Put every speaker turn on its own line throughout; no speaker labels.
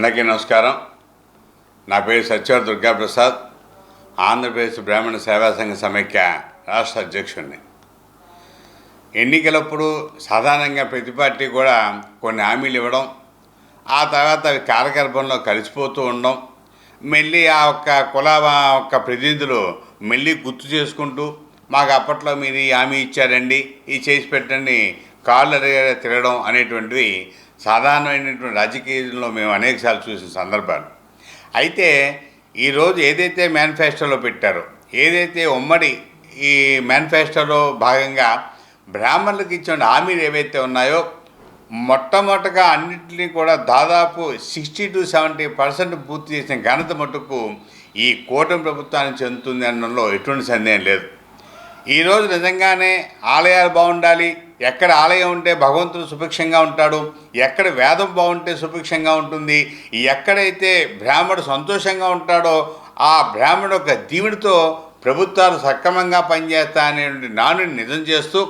అందరికీ నమస్కారం. నా పేరు సత్యవర్ దుర్గాప్రసాద్. ఆంధ్రప్రదేశ్ బ్రాహ్మణ సేవా సంఘ సమైక్య రాష్ట్ర అధ్యక్షుడిని. ఎన్నికలప్పుడు సాధారణంగా ప్రతి పార్టీ కూడా కొన్ని హామీలు ఇవ్వడం ఆ తర్వాత అవి కాలగర్భంలో కలిసిపోతూ ఉండడం మళ్ళీ ఆ ఒక్క కుల ఒక్క ప్రతినిధులు మళ్ళీ గుర్తు చేసుకుంటూ మాకు అప్పట్లో మీరు ఈ హామీ ఇచ్చారండి ఈ చేసి పెట్టండి కాళ్ళు తిరగడం అనేటువంటివి సాధారణమైనటువంటి రాజకీయంలో మేము అనేకసార్లు చూసిన సందర్భాలు. అయితే ఈరోజు ఏదైతే మేనిఫెస్టోలో పెట్టారో ఏదైతే ఉమ్మడి ఈ మేనిఫెస్టోలో భాగంగా బ్రాహ్మణులకు ఇచ్చిన హామీలు ఏవైతే ఉన్నాయో మొట్టమొదటగా అన్నింటినీ కూడా దాదాపు సిక్స్టీ టు సెవెంటీ పర్సెంట్ పూర్తి చేసిన ఘనత మటుకు ఈ కూటమి ప్రభుత్వానికి చెందుతుంది అనడంలో ఎటువంటి సందేహం లేదు. ఈరోజు నిజంగానే ఆలయాలు బాగుండాలి ఎక్కడ ఆలయం ఉంటే భగవంతుడు సుభిక్షంగా ఉంటాడు ఎక్కడ వేదం బాగుంటే సుభిక్షంగా ఉంటుంది ఎక్కడైతే బ్రాహ్మడు సంతోషంగా ఉంటాడో ఆ బ్రాహ్మడు యొక్క దీవుడితో ప్రభుత్వాలు సక్రమంగా పనిచేస్తా అనే నానుని నిజం చేస్తూ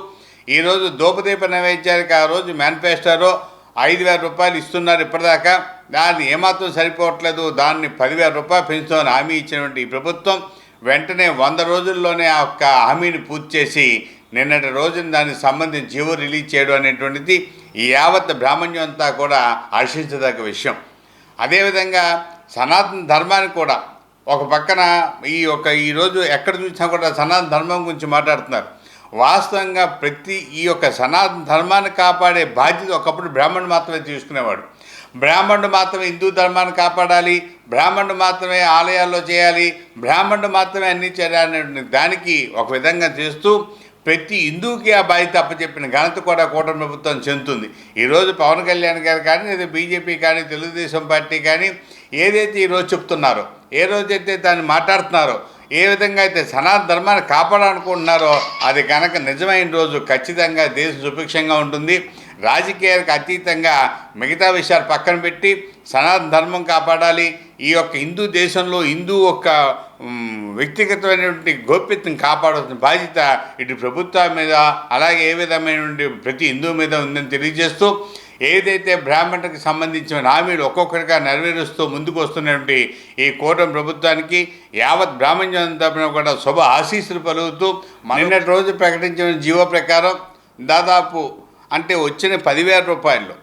ఈరోజు దోపదీప నైవేద్యానికి ఆ రోజు మేనిఫెస్టోలో ఐదు వేల రూపాయలు ఇస్తున్నారు ఇప్పటిదాకా. దాన్ని ఏమాత్రం సరిపోవట్లేదు దాన్ని పదివేల రూపాయలు పెంచుతామని హామీ ఇచ్చినటువంటి ఈ ప్రభుత్వం వెంటనే వంద రోజుల్లోనే ఆ యొక్క హామీని పూర్తి చేసి నిన్నటి రోజున దానికి సంబంధించి జీవో రిలీజ్ చేయడం అనేటువంటిది ఈ యావత్ బ్రాహ్మణ్యం అంతా కూడా హర్షించదగ్గ విషయం. అదేవిధంగా సనాతన ధర్మానికి కూడా ఒక పక్కన ఈ యొక్క ఈరోజు ఎక్కడ చూసినా కూడా సనాతన ధర్మం గురించి మాట్లాడుతున్నారు. వాస్తవంగా ప్రతి ఈ యొక్క సనాతన ధర్మాన్ని కాపాడే బాధ్యత ఒకప్పుడు బ్రాహ్మణుడు మాత్రమే తీసుకునేవాడు. బ్రాహ్మణుడు మాత్రమే హిందూ ధర్మాన్ని కాపాడాలి బ్రాహ్మణుడు మాత్రమే ఆలయాల్లో చేయాలి బ్రాహ్మణుడు మాత్రమే అన్ని చేయాలనే దానికి ఒక విధంగా చేస్తూ ప్రతి హిందూకి ఆ బాధ్యత అప్పచెప్పిన ఘనత కూడా కూటమి ప్రభుత్వం చెందుతుంది. ఈరోజు పవన్ కళ్యాణ్ గారు కానీ లేదా బీజేపీ కానీ తెలుగుదేశం పార్టీ కానీ ఏదైతే ఈరోజు చెప్తున్నారో ఏ రోజైతే దాన్ని మాట్లాడుతున్నారో ఏ విధంగా అయితే సనాతన ధర్మాన్ని కాపాడాలనుకుంటున్నారో అది కనుక నిజమైన రోజు ఖచ్చితంగా దేశం సుభిక్షంగా ఉంటుంది. రాజకీయాలకు అతీతంగా మిగతా విషయాలు పక్కన పెట్టి సనాతన ధర్మం కాపాడాలి. ఈ యొక్క హిందూ దేశంలో హిందూ యొక్క వ్యక్తిగతమైనటువంటి గోప్యతను కాపాడాల్సిన బాధ్యత ఇటు ప్రభుత్వం మీద అలాగే ఏ విధమైనటువంటి ప్రతి హిందువు మీద ఉందని తెలియజేస్తూ ఏదైతే బ్రాహ్మణులకు సంబంధించిన హామీలు ఒక్కొక్కరిగా నెరవేరుస్తూ ముందుకు వస్తున్నటువంటి ఈ కూటమి ప్రభుత్వానికి యావత్ బ్రాహ్మణ్యం తరపున కూడా శుభ ఆశీస్సులు పలుకుతూ నిన్నటి రోజు ప్రకటించిన జీవో ప్రకారం దాదాపు అంటే వచ్చిన పదివేల రూపాయలు.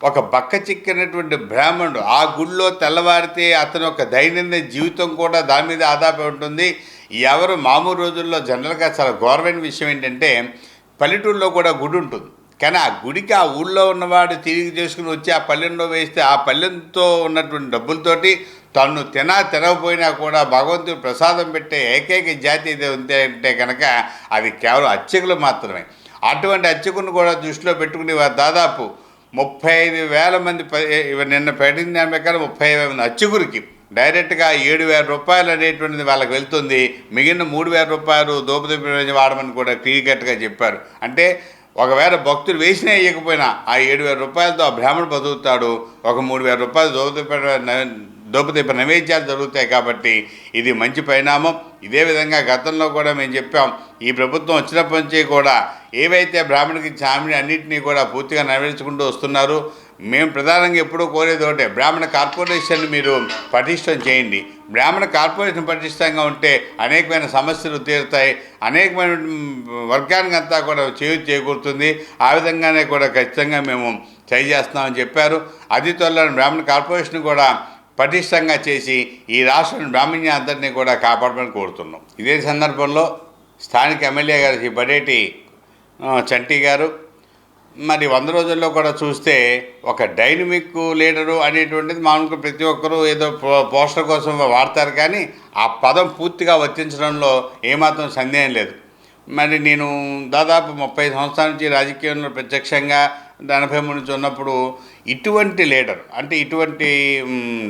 ఒక బక్క చిక్కినటువంటి బ్రాహ్మణుడు ఆ గుళ్ళో తెల్లవారితే అతను ఒక దైనందిన జీవితం కూడా దాని మీద ఆధారపడి ఉంటుంది. ఎవరు మామూలు రోజుల్లో జనరల్గా చాలా గౌరవమైన విషయం ఏంటంటే పల్లెటూరులో కూడా గుడి ఉంటుంది. కానీ ఆ గుడికి ఆ ఊళ్ళో ఉన్నవాడు తిరిగి చేసుకుని వచ్చి ఆ పల్లెంలో వేస్తే ఆ పల్లెంతో ఉన్నటువంటి డబ్బులతోటి తను తినా తినకపోయినా కూడా భగవంతుడు ప్రసాదం పెట్టే ఏకైక జాతి ఇది ఉంటే అంటే కనుక అది కేవలం అర్చకులు మాత్రమే. అటువంటి అర్చకుని కూడా దృష్టిలో పెట్టుకుని వారు దాదాపు ముప్పై ఐదు వేల మంది ప- నిన్న పెట్టిన దాని ప్రకారం ముప్పై ఐదు మంది. అచ్చుగురికి డైరెక్ట్గా ఏడు వేల రూపాయలు అనేటువంటిది వాళ్ళకి వెళ్తుంది. మిగిలిన మూడు వేల రూపాయలు దోపదోపి వాడమని కూడా క్లియర్ చెప్పారు. అంటే ఒకవేళ భక్తులు వేసినా వేయకపోయినా ఆ ఏడు వేల రూపాయలతో ఆ బ్రాహ్మణుడు బతుకుతాడు. ఒక మూడు వేల రూపాయలు దోపదీప దోపదీప నైవేద్యాలు జరుగుతాయి కాబట్టి ఇది మంచి పరిణామం. ఇదే విధంగా గతంలో కూడా మేము చెప్పాం ఈ ప్రభుత్వం వచ్చినప్పటి నుంచి కూడా ఏవైతే బ్రాహ్మణుడికి ఇచ్చిన హామీని అన్నింటినీ కూడా పూర్తిగా నెరవేర్చుకుంటూ వస్తున్నారు మేము ప్రధానంగా ఎప్పుడూ కోరేది ఒకటే బ్రాహ్మణ కార్పొరేషన్ మీరు పటిష్టం చేయండి. బ్రాహ్మణ కార్పొరేషన్ పటిష్టంగా ఉంటే అనేకమైన సమస్యలు తీరుతాయి అనేకమైన వర్గానికంతా వర్గానికి అంతా కూడా చేయి చేకూరుతుంది. ఆ విధంగానే కూడా ఖచ్చితంగా మేము చేస్తున్నామని చెప్పారు. అది త్వరలో బ్రాహ్మణ కార్పొరేషన్ కూడా పటిష్టంగా చేసి ఈ రాష్ట్రం బ్రాహ్మణ్య అందరినీ కూడా కాపాడమని కోరుతున్నాం. ఇదే సందర్భంలో స్థానిక ఎమ్మెల్యే గారు శ్రీ బడేటి చంటి గారు మరి వంద రోజుల్లో కూడా చూస్తే ఒక డైనమిక్ లీడరు అనేటువంటిది మామూలుగా ప్రతి ఒక్కరూ ఏదో పో- పోస్టర్ కోసం వాడతారు కానీ ఆ పదం పూర్తిగా వర్తించడంలో ఏమాత్రం సందేహం లేదు. మరి నేను దాదాపు ముప్పై సంవత్సరాల నుంచి రాజకీయంలో ప్రత్యక్షంగా ఎనభై మూడు నుంచి ఉన్నప్పుడు ఇటువంటి లీడర్ అంటే ఇటువంటి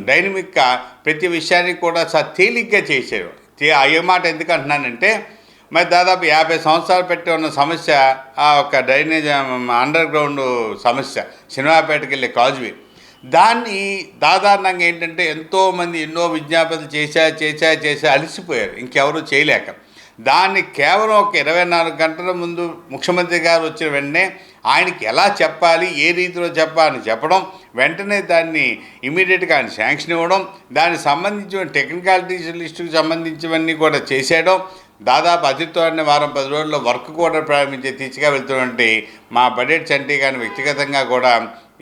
డైనమిక్గా ప్రతి విషయాన్ని కూడా చాలా తేలిగ్గా చేశారు. తే- మాట ఎందుకు అంటున్నానంటే మరి దాదాపు యాభై సంవత్సరాలు పెట్టి ఉన్న సమస్య ఆ ఒక డ్రైనేజ్ అండర్ గ్రౌండ్ సమస్య సినిమాపేటకి వెళ్ళే కాజువే. దాన్ని సాధారణంగా ఏంటంటే ఎంతోమంది ఎన్నో విజ్ఞాపనలు చేశా చేశా చేశా అలసిపోయారు. ఇంకెవరూ చేయలేక. దాన్ని కేవలం ఒక ఇరవై నాలుగు గంటల ముందు ముఖ్యమంత్రి గారు వచ్చిన వెంటనే ఆయనకి ఎలా చెప్పాలి ఏ రీతిలో చెప్పాలని చెప్పడం వెంటనే దాన్ని ఇమీడియట్గా ఆయన శాంక్షన్ ఇవ్వడం దానికి సంబంధించిన టెక్నికాలిటీస్ లిస్టుకు సంబంధించినవన్నీ కూడా చేసేయడం దాదాపు అతి వారం పది రోజుల్లో వర్క్ కూడా ప్రారంభించే తీర్చిగా వెళ్తున్నటువంటి మా బడ్జెట్ చంటి గారిని వ్యక్తిగతంగా కూడా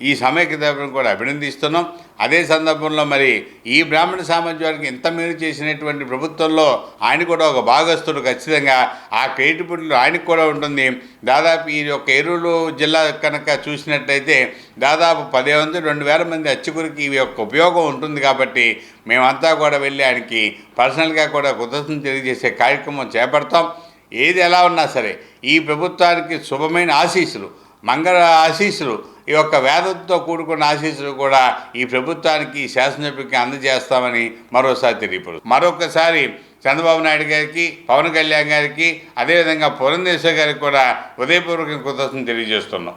ఈ సమైక్యతను కూడా అభినందిస్తున్నాం. అదే సందర్భంలో మరి ఈ బ్రాహ్మణ సామాజ్యానికి ఇంత మేలు చేసినటువంటి ప్రభుత్వంలో ఆయన కూడా ఒక భాగస్తుడు ఖచ్చితంగా. ఆ క్రెడిబిలిటీ ఆయనకు కూడా ఉంటుంది. దాదాపు ఈ యొక్క ఏలూరు జిల్లా కనుక చూసినట్టయితే దాదాపు పదే వందలు రెండు వేల మంది అచ్చుకురికి ఈ యొక్క ఉపయోగం ఉంటుంది కాబట్టి మేమంతా కూడా వెళ్ళి ఆయనకి పర్సనల్గా కూడా కృతజ్ఞతలు తెలియజేసే కార్యక్రమం చేపడతాం. ఏది ఎలా ఉన్నా సరే ఈ ప్రభుత్వానికి శుభమైన ఆశీస్సులు మంగళ ఆశీస్సులు ఈ యొక్క వేదంతో కూడుకున్న ఆశీస్సులు కూడా ఈ ప్రభుత్వానికి ఈ శాసనసభ్యుకి అందజేస్తామని మరోసారి తెలియపడు మరొకసారి చంద్రబాబు నాయుడు గారికి పవన్ కళ్యాణ్ గారికి అదేవిధంగా పురంధేశ్వర్ గారికి కూడా ఉదయపూర్వక కృతజ్ఞతలు తెలియజేస్తున్నాం.